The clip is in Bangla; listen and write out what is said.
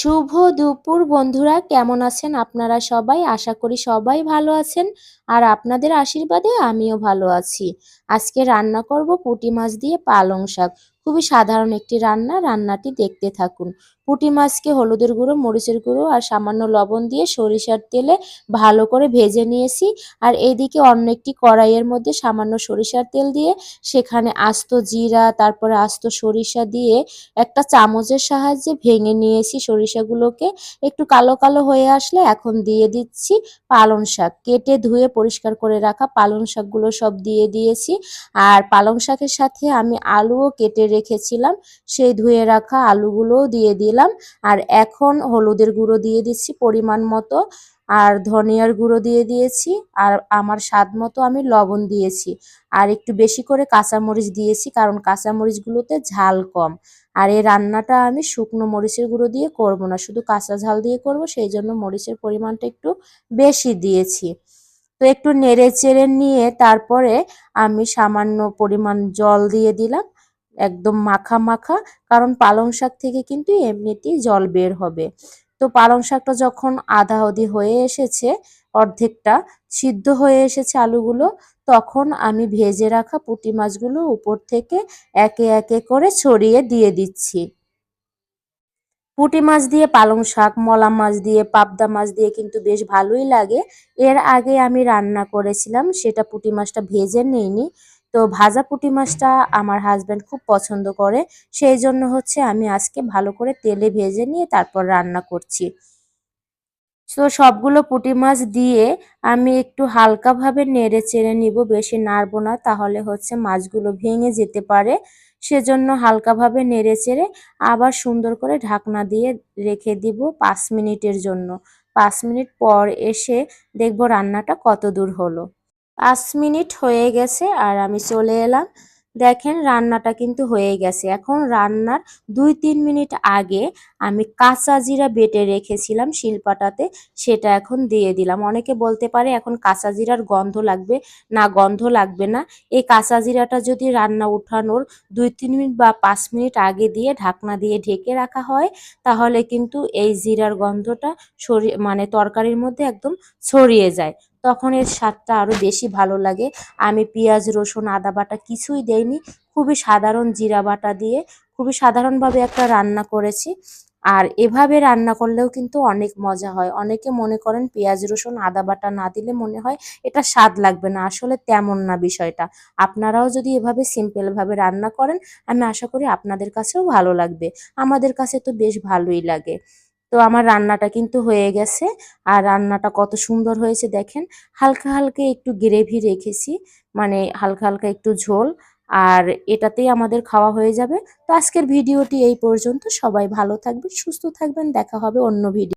শুভ দুপুর বন্ধুরা, কেমন আছেন আপনারা সবাই? আশা করি সবাই ভালো আছেন আর আপনাদের আশীর্বাদে আমিও ভালো আছি। আজকে রান্না করব পুঁটি মাছ দিয়ে পালং শাক। খুবই সাধারণ একটি রান্না। রান্নাটি দেখতে থাকুন। পুঁটি মাছকে হলুদের গুঁড়ো, মরিচের গুঁড়ো আর সামান্য লবণ দিয়ে সরিষার তেলে ভালো করে ভেজে নিয়েছি। আর এইদিকে অন্য একটি কড়াইয়ের মধ্যে সামান্য সরিষার তেল দিয়ে সেখানে আস্ত জিরা, তারপরে আস্ত সরিষা দিয়ে একটা চামচের সাহায্যে ভেঙে নিয়েছি সরিষাগুলোকে। একটু কালো কালো হয়ে আসলে এখন দিয়ে দিচ্ছি পালং শাক। কেটে ধুয়ে পরিষ্কার করে রাখা পালং শাকগুলো সব দিয়ে দিয়েছি। আর পালং শাকের সাথে আমি আলুও কেটে রেখেছিলাম, সেই ধুয়ে রাখা আলুগুলোও দিয়ে দিলাম। আর এখন হলুদের গুঁড়ো দিয়ে দিচ্ছি পরিমাণ মতো, আর ধনিয়ার গুঁড়ো দিয়ে দিয়েছি, আর আমার স্বাদ মতো আমি লবণ দিয়েছি। আর একটু বেশি করে কাঁচামরিচ দিয়েছি, কারণ কাঁচামরিচগুলোতে ঝাল কম। আর এই রান্নাটা আমি শুকনো মরিচের গুঁড়ো দিয়ে করব না, শুধু কাঁচা ঝাল দিয়ে করব, সেই জন্য মরিচের পরিমাণটা একটু বেশি দিয়েছি। তো একটু নেড়ে চেড়ে নিয়ে তারপরে আমি সামান্য পরিমাণ জল দিয়ে দিলাম একদম মাখা মাখা, কারণ পালং শাক থেকে কিন্তু এমনিতেই জল বের হবে। তো পালং শাকটা যখন আধা অধি হয়ে এসেছে, অর্ধেকটা সিদ্ধ হয়ে এসেছে আলুগুলো, তখন আমি ভেজে রাখা পুঁটি মাছগুলো উপর থেকে একে একে করে ছড়িয়ে দিয়ে দিচ্ছি। পুঁটি মাছ দিয়ে, পালং শাক, মলা মাছ দিয়ে, পাবদা মাছ দিয়ে কিন্তু বেশ ভালোই লাগে। এর আগে আমি রান্না করেছিলাম, সেটা পুঁটি মাছটা ভেজে নিইনি। তো ভাজা পুঁটি মাছটা আমার হাজব্যান্ড খুব পছন্দ করে। সেই জন্য হচ্ছে আমি আজকে ভালো করে তেলে ভেজে নিয়ে তারপর রান্না করছি। তো সবগুলো পুঁটি মাছ দিয়ে আমি একটু হালকাভাবে নেড়ে চেড়ে নিব, বেশি নাড়বো না, তাহলে হচ্ছে মাছগুলো ভেঙে যেতে পারে। সেজন্য হালকাভাবে নেড়ে চেড়ে আবার সুন্দর করে ঢাকনা দিয়ে রেখে দিব পাঁচ মিনিটের জন্য। পাঁচ মিনিট পর এসে দেখব রান্নাটা কত দূর হলো। পাঁচ মিনিট হয়ে গেছে আর আমি চলে এলাম। দেখেন রান্নাটা কিন্তু হয়ে গেছে। এখন রান্নার দুই তিন মিনিট আগে আমি কাঁচা জিরা বেটে রেখেছিলাম শিলপাটাতে, সেটা এখন দিয়ে দিলাম। অনেকে বলতে পারে এখন কাঁচা জিরার গন্ধ লাগবে, না গন্ধ লাগবে না। এই কাঁচা জিরাটা যদি রান্না উঠানোর দুই তিন মিনিট বা পাঁচ মিনিট আগে দিয়ে ঢাকনা দিয়ে ঢেকে রাখা হয়, তাহলে কিন্তু এই জিরার গন্ধটা মানে তরকারির মধ্যে একদম ছড়িয়ে যায়। তখন এর স্বাদটা আরও বেশি ভালো লাগে। আমি পেঁয়াজ, রসুন, আদা বাটা কিছুই দেইনি। খুবই সাধারণ জিরা বাটা দিয়ে খুবই সাধারণভাবে একটা রান্না করেছি। আর এভাবে রান্না করলেও কিন্তু অনেক মজা হয়। অনেকে মনে করেন পেঁয়াজ, রসুন, আদা বাটা না দিলে মনে হয় এটা স্বাদ লাগবে না। আসলে তেমন না বিষয়টা। আপনারাও যদি এভাবে সিম্পলভাবে রান্না করেন, আমি আশা করি আপনাদের কাছেও ভালো লাগবে। আমাদের কাছে তো বেশ ভালোই লাগে। তো আমার রান্নাটা কিন্তু হয়ে গেছে। আর রান্নাটা কত সুন্দর হয়েছে দেখেন। হালকা হালকা একটু গ্রেভি রেখেছি মানে হালকা হালকা একটু ঝোল। আর এটাতেই আমাদের খাওয়া হয়ে যাবে। তো আজকের ভিডিওটি এই পর্যন্ত। সবাই ভালো থাকবেন, সুস্থ থাকবেন। দেখা হবে অন্য ভিডিও